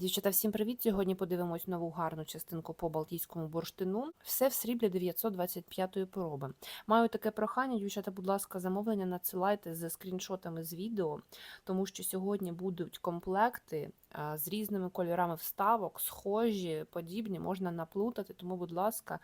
Дівчата, всім привіт! Сьогодні подивимось нову гарну частинку по Балтійському бурштину. Все в сріблі 925-ї пороби. Маю таке прохання, дівчата, будь ласка, замовлення надсилайте з скріншотами з відео, тому що сьогодні будуть комплекти з різними кольорами вставок, схожі, подібні, можна наплутати, тому, будь ласка,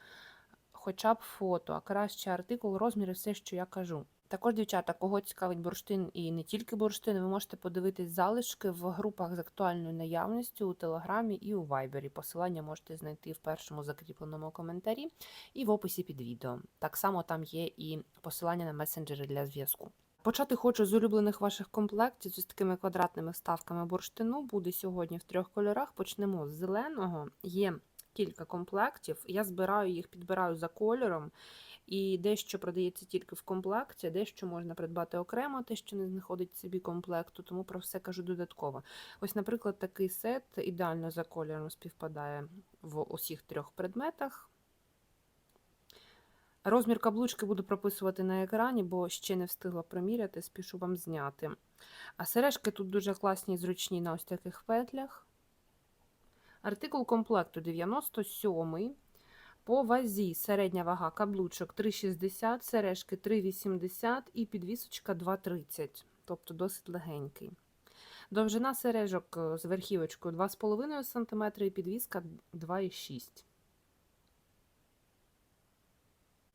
хоча б фото, а краще артикул, розміри, все, що я кажу. Також, дівчата, кого цікавить бурштин і не тільки бурштин, ви можете подивитись залишки в групах з актуальною наявністю у Телеграмі і у Вайбері. Посилання можете знайти в першому закріпленому коментарі і в описі під відео. Так само там є і посилання на месенджери для зв'язку. Почати хочу з улюблених ваших комплектів з такими квадратними вставками бурштину. Буде сьогодні в трьох кольорах. Почнемо з зеленого. Є кілька комплектів. Я збираю їх, підбираю за кольором. І дещо продається тільки в комплекті, дещо можна придбати окремо, те, що не знаходить в собі комплекту, тому про все кажу додатково. Ось, наприклад, такий сет ідеально за кольором співпадає в усіх трьох предметах. Розмір каблучки буду прописувати на екрані, бо ще не встигла приміряти, спішу вам зняти. А сережки тут дуже класні і зручні на ось таких петлях. Артикул комплекту 97 по вазі середня вага каблучок 3,60, сережки 3,80 і підвісочка 2,30, тобто досить легенький. Довжина сережок з верхівочкою 2,5 см і підвіска 2,6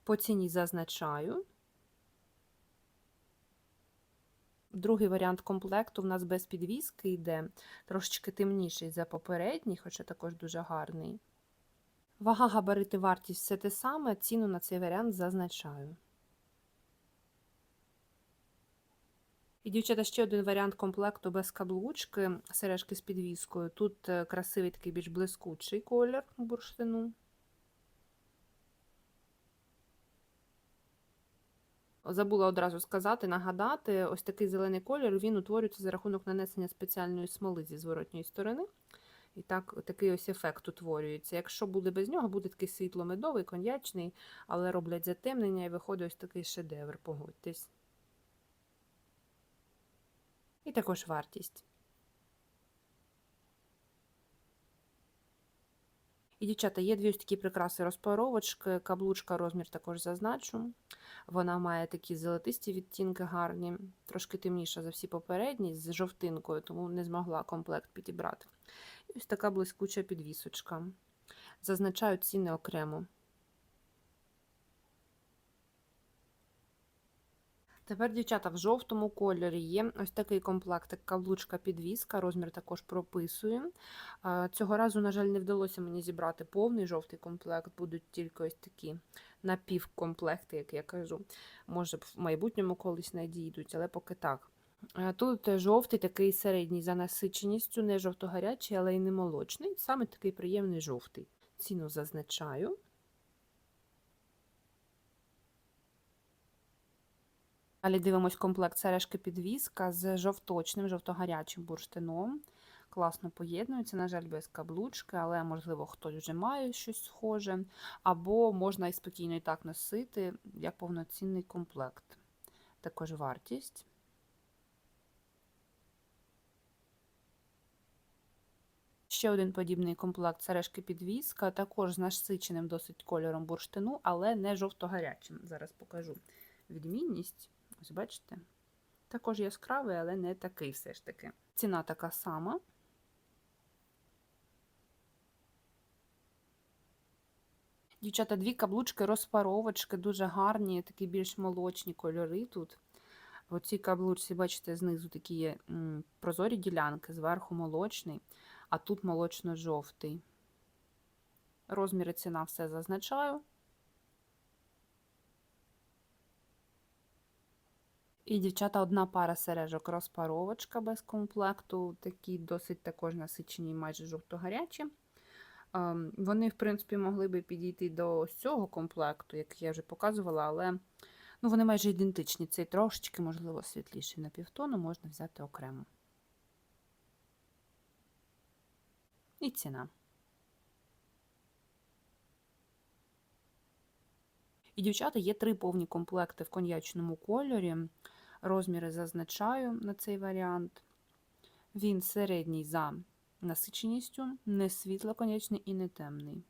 По ціні зазначаю. Другий варіант комплекту в нас без підвіски йде, трошечки темніший за попередній, хоча також дуже гарний. Вага, габарити, вартість все те саме, ціну на цей варіант зазначаю. І, дівчата, ще один варіант комплекту без каблучки, сережки з підвіскою. Тут е, красивий такий більш блискучий колір бурштину. Забула одразу сказати, нагадати, ось такий зелений колір він утворюється за рахунок нанесення спеціальної смоли зі зворотньої сторони. І так, такий ось ефект утворюється. Якщо буде без нього, буде такий світло-медовий, коньячний, але роблять затемнення і виходить ось такий шедевр, погодьтесь. І також вартість. І, дівчата, є дві ось такі прикраси розпаровочки, каблучка розмір також зазначу. Вона має такі золотисті відтінки гарні, трошки темніша за всі попередні, з жовтинкою, тому не змогла комплект підібрати. Ось така блискуча підвісочка. Зазначаю ціни окремо. Тепер, дівчата, в жовтому кольорі є ось такий комплектик, каблучка підвіска, розмір також прописую. Цього разу, на жаль, не вдалося мені зібрати повний жовтий комплект, будуть тільки ось такі напівкомплекти, як я кажу. Може, в майбутньому колись надійдуть, але поки так. Тут жовтий такий середній за насиченістю, не жовто-гарячий, але й не молочний. Саме такий приємний жовтий. Ціну зазначаю. Далі дивимось комплект сережки підвіска з жовточним, жовто-гарячим бурштином. Класно поєднується, на жаль, без каблучки, але, можливо, хтось вже має щось схоже. Або можна і спокійно і так носити, як повноцінний комплект. Також вартість. Ще один подібний комплект сережки підвіска, також з насиченим досить кольором бурштину, але не жовто-гарячим. Зараз покажу відмінність. Ось бачите? Також яскравий, але не такий все ж таки. Ціна така сама. Дівчата, дві каблучки, розпаровочки, дуже гарні, такі більш молочні кольори тут. В цій каблучці, бачите, знизу такі є прозорі ділянки, зверху молочний, а тут молочно-жовтий. Розміри ціна все зазначаю. І, дівчата, одна пара сережок розпаровочка без комплекту, такі досить також насичені, майже жовто-гарячі. Ем, вони, в принципі, могли би підійти до цього комплекту, як я вже показувала, але ну, вони майже ідентичні. Цей трошечки, можливо, світліший на півтону, можна взяти окремо. І ціна. І, дівчата, є три повні комплекти в коньячному кольорі. Розміри зазначаю на цей варіант. Він середній за насиченістю, не світло-конячний і не темний.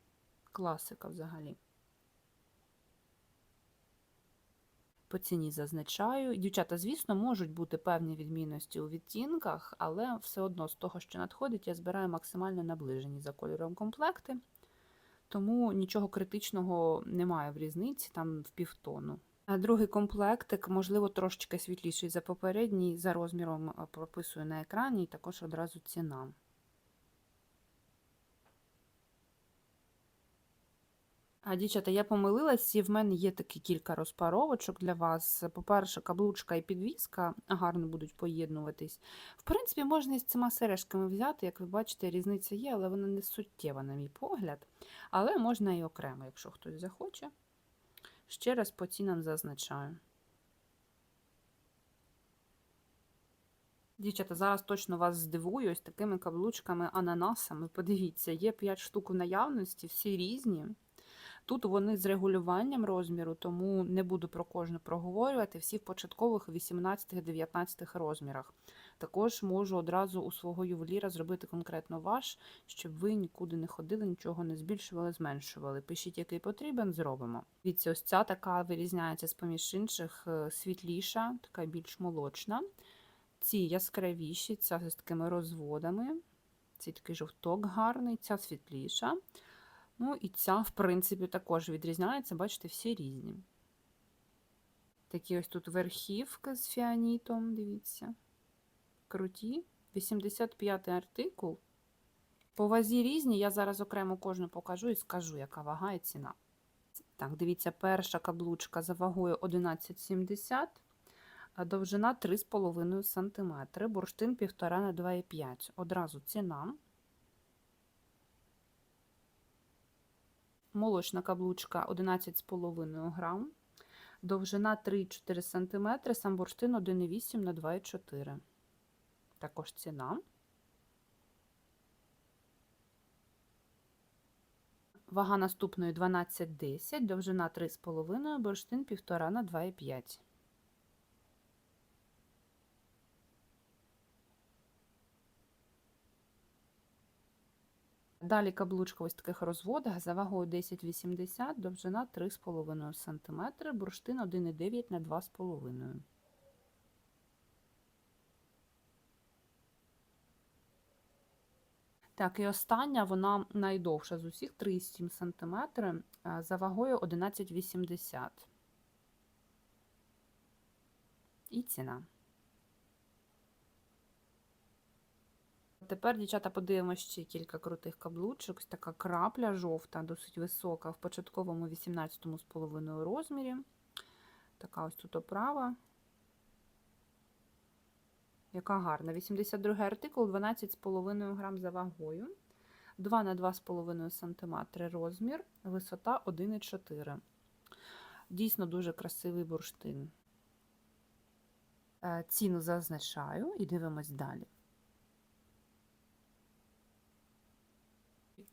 Класика взагалі. По ціні зазначаю. Дівчата, звісно, можуть бути певні відмінності у відтінках, але все одно з того, що надходить, я збираю максимально наближені за кольором комплекти, тому нічого критичного немає в різниці, там в півтону. Другий комплектик, можливо, трошечки світліший за попередній, за розміром е, прописую на екрані і також одразу ціна. А, дівчата, я помилилась, і в мене є такі кілька розпаровочок для вас. По-перше, каблучка і підвіска гарно будуть поєднуватись. В принципі, можна і з цими сережками взяти, як ви бачите, різниця є, але вона не суттєва, на мій погляд. Але можна і окремо, якщо хтось захоче. Ще раз по цінам зазначаю. Дівчата, зараз точно вас здивую ось такими каблучками ананасами. Подивіться, є 5 штук у наявності, всі різні. Тут вони з регулюванням розміру, тому не буду про кожну проговорювати. Всі в початкових 18-19 розмірах. Також можу одразу у свого ювеліра зробити конкретно ваш, щоб ви нікуди не ходили, нічого не збільшували, зменшували. Пишіть, який потрібен, зробимо. Дивіться, ось ця така вирізняється з поміж інших, е, світліша, така більш молочна. Ці яскравіші, ця з такими розводами. Цей такий жовток гарний, ця світліша. Ну і ця, в принципі, також відрізняється, бачите, всі різні. Такі ось тут верхівки з фіанітом, дивіться. Круті. 85 артикул. По вазі різні, я зараз окремо кожну покажу і скажу, яка вага і ціна. Так, дивіться, перша каблучка за вагою 11,70, а довжина 3,5 см, бурштин 1,5 на 2,5 Одразу ціна. Молочна каблучка 11,5 грам, довжина 3-4 см, сам бурштин 1,8 на 2,4 Також ціна. Вага наступної 12,10, довжина 3,5, бурштин 1,5 на 2,5 Далі каблучка ось таких розводах за вагою 10,80, довжина 3,5 см, бурштин 1,9 на 2,5 Так, і остання, вона найдовша з усіх 3,7 см, за вагою 11,80. І ціна. Тепер, дівчата, подивимося ще кілька крутих каблучок. Ось така крапля жовта, досить висока, в початковому 18,5 розмірі. Така ось тут оправа. Яка гарна. 82 артикул, 12,5 грам за вагою. 2 на 2,5 см розмір, висота 1,4. Дійсно дуже красивий бурштин. Е, ціну зазначаю і дивимось далі.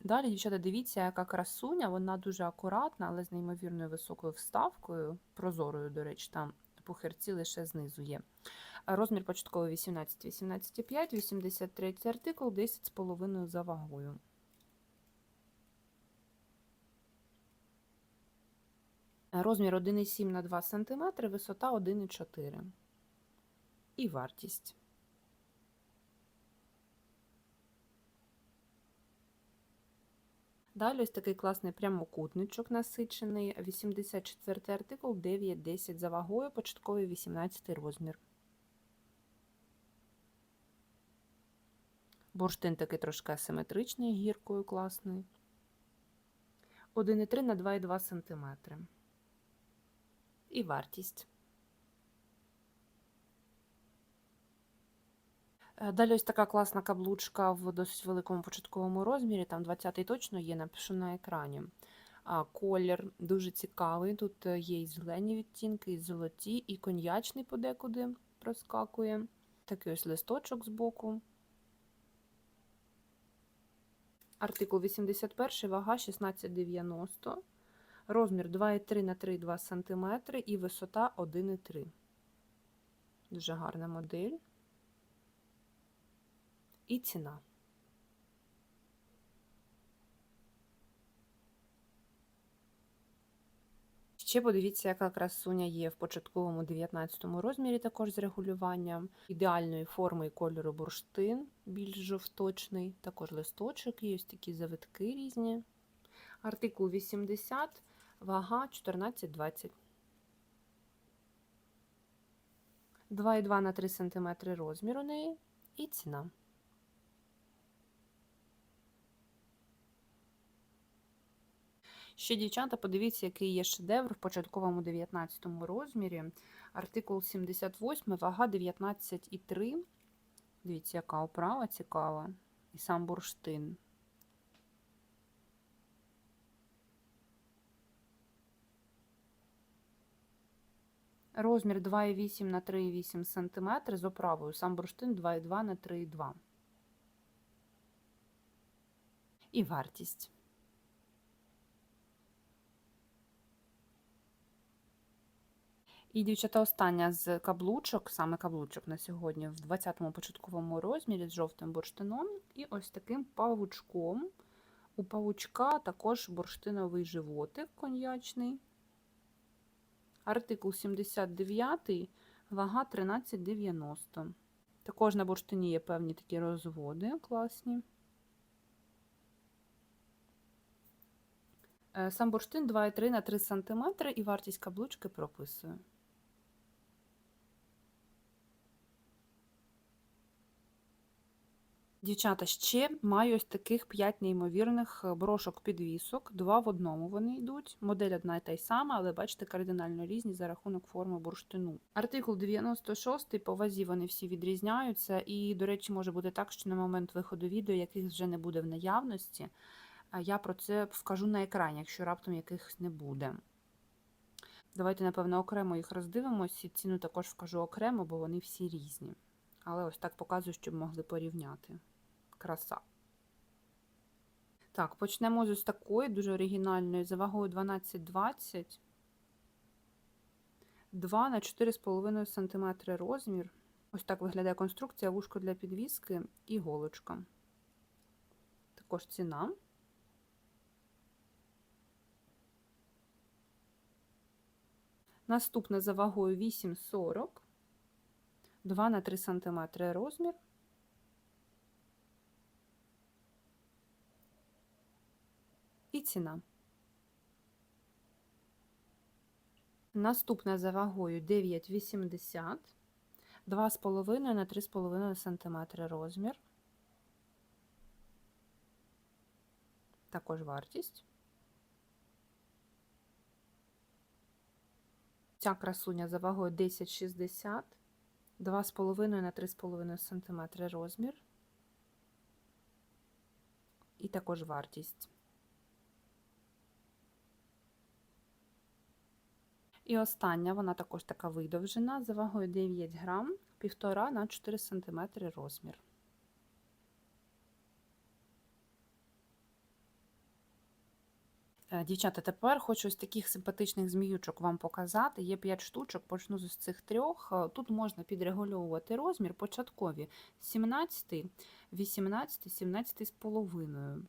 Далі, дівчата, дивіться, яка красуня, вона дуже акуратна, але з неймовірною високою вставкою, прозорою, до речі, там пухирці лише знизу є. Розмір початковий 18, 18,5, 83 артикул, 10,5 за вагою. Розмір 1,7 на 2 см, висота 1,4 і вартість. Далі ось такий класний прямокутничок насичений, 84 артикул, 9-10 за вагою, початковий 18 розмір. Бурштин такий трошки асиметричний, гіркою класний. 1,3 на 2,2 см. І вартість. Далі ось така класна каблучка в досить великому початковому розмірі, там 20-й точно є, напишу на екрані. А, Колір дуже цікавий. Тут е, є і зелені відтінки, і золоті, і коньячний подекуди проскакує. Такий ось листочок збоку. Артикул 81, вага 16,90, розмір 2,3 на 3,2 см і висота 1,3. Дуже гарна модель і ціна. Ще подивіться, яка красуня є в початковому 19 розмірі, також з регулюванням ідеальної форми і кольору бурштин, більш жовточний, також листочок, є ось такі завитки різні. Артикул 80, вага 14,20. 2,2 на 3 см розмір у неї і ціна. Ще, дівчата, подивіться, який є шедевр в початковому 19 розмірі. Артикул 78, вага 19,3. Дивіться, яка оправа цікава. І сам бурштин. Розмір 2,8 на 3,8 см з оправою. Сам бурштин 2,2 на 3,2. І вартість. І, дівчата, остання з каблучок, саме каблучок на сьогодні, в 20-му початковому розмірі з жовтим бурштином. І ось таким павучком. У павучка також бурштиновий животик коньячний. Артикул 79, вага 13,90. Також на бурштині є певні такі розводи класні. Е, Сам бурштин 2,3 на 3 см і вартість каблучки прописую. Дівчата, ще маю ось таких 5 неймовірних е, брошок-підвісок. Два в одному вони йдуть. Модель одна і та й сама, але бачите, кардинально різні за рахунок форми бурштину. Артикул 96 по вазі вони всі відрізняються. І, до речі, може бути так, що на момент виходу відео яких вже не буде в наявності. Я про це вкажу на екрані, якщо раптом якихось не буде. Давайте, напевно, окремо їх роздивимось, ціну також вкажу окремо, бо вони всі різні. Але ось так показую, щоб могли порівняти. Краса. Так, почнемо з ось такої, дуже оригінальної, за вагою 12,20. 2 на 4,5 см розмір. Ось так виглядає конструкція, вушко для підвіски і голочка. Також ціна. Наступне за вагою 8,40. 2 на 3 см розмір. І ціна. Наступна за вагою 9,80, 2,5 на 3,5 см розмір. Також вартість. Ця красуня за вагою 10,60, 2,5 на 3,5 см розмір. І також вартість. І остання, вона також така видовжена, за вагою 9 грам, 1,5 на 4 см розмір. Дівчата, тепер хочу ось таких симпатичних зміючок вам показати. Є 5 штучок, почну з цих трьох. Е, Тут можна підрегульовувати розмір початкові 17, 18, 17 з половиною.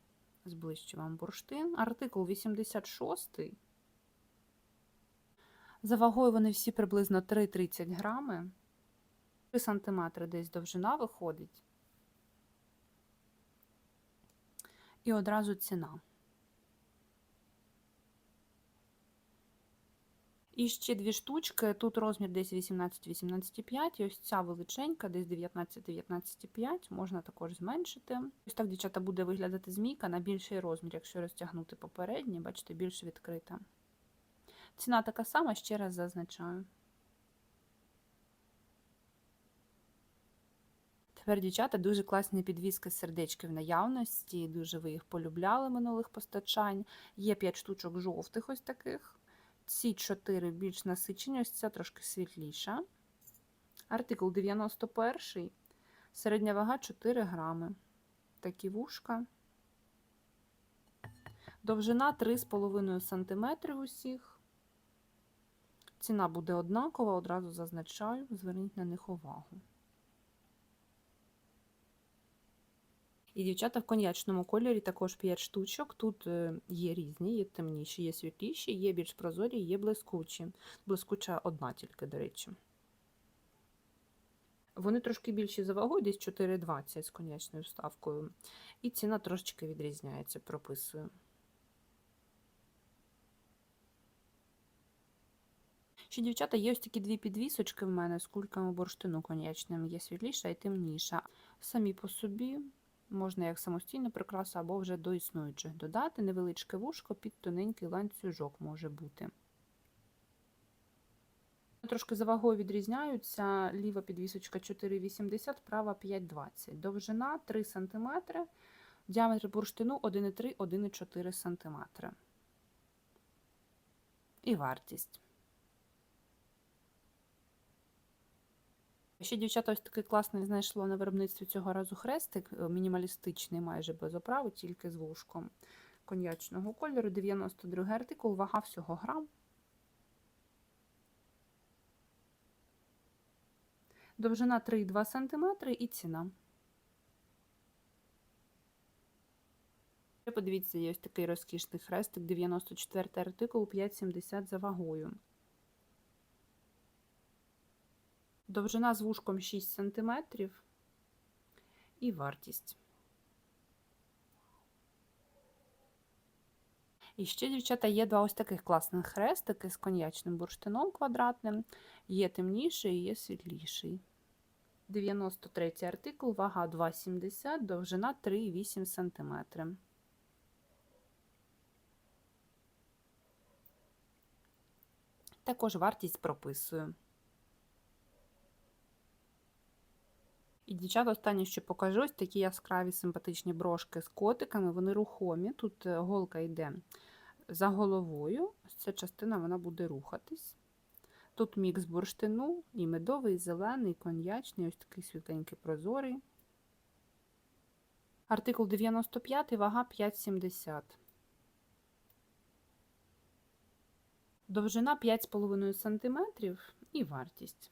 Зближчу вам бурштин. Артикул 86. За вагою вони всі приблизно 3,30 грами. 3 см десь довжина виходить. І одразу ціна. І ще дві штучки. Тут розмір десь 18-18,5. І ось ця величенька, десь 19-19,5. Можна також зменшити. Ось так, дівчата, буде виглядати змійка на більший розмір, якщо розтягнути попередній, бачите, більш відкрита. Ціна така сама, ще раз зазначаю. Тепер, дівчата, дуже класні підвіски сердечки в наявності. Дуже ви їх полюбляли минулих постачань. Є 5 штучок жовтих ось таких. Ці 4 більш насичені, ось ця трошки світліша. Артикул 91. Середня вага 4 грами. Такі вушка. Довжина 3,5 см усіх. Ціна буде однакова, одразу зазначаю, зверніть на них увагу. І дівчата в коньячному кольорі також 5 штучок. Тут е, є різні, є темніші, є світліші, є більш прозорі, є блискучі. Блискуча одна тільки, до речі. Вони трошки більші за вагою, десь 4,20 з коньячною вставкою. І ціна трошечки відрізняється, прописую. Ще, дівчата, є ось такі дві підвісочки в мене з кульками бурштину коньячним. Є світліша і темніша. Самі по собі можна як самостійно прикраса або вже до існуючих додати. Невеличке вушко під тоненький ланцюжок може бути. Трошки за вагою відрізняються. Ліва підвісочка 4,80, права 5,20. Довжина 3 см, діаметр бурштину 1,3-1,4 см. І вартість. Ще дівчата ось такий класний знайшло на виробництві цього разу хрестик, е, мінімалістичний, майже без оправи, тільки з вушком коньячного кольору. 92 артикул, вага всього грам. Довжина 3,2 см і ціна. Подивіться, є ось такий розкішний хрестик, 94 артикул, 5,70 за вагою. Довжина з вушком 6 см і вартість. І ще, дівчата, є два ось таких класних хрестики з коньячним бурштином квадратним. Є темніший і є світліший. 93 артикул, вага 2,70, довжина 3,8 см. Також вартість прописую. І дівчата, останнє, що покажу, ось такі яскраві симпатичні брошки з котиками, вони рухомі. Тут е, голка йде за головою, ось ця частина вона буде рухатись. Тут мікс бурштину, і медовий, і зелений, і коньячний, ось такий світленький прозорий. Артикул 95, вага 5,70. Довжина 5,5 см і вартість.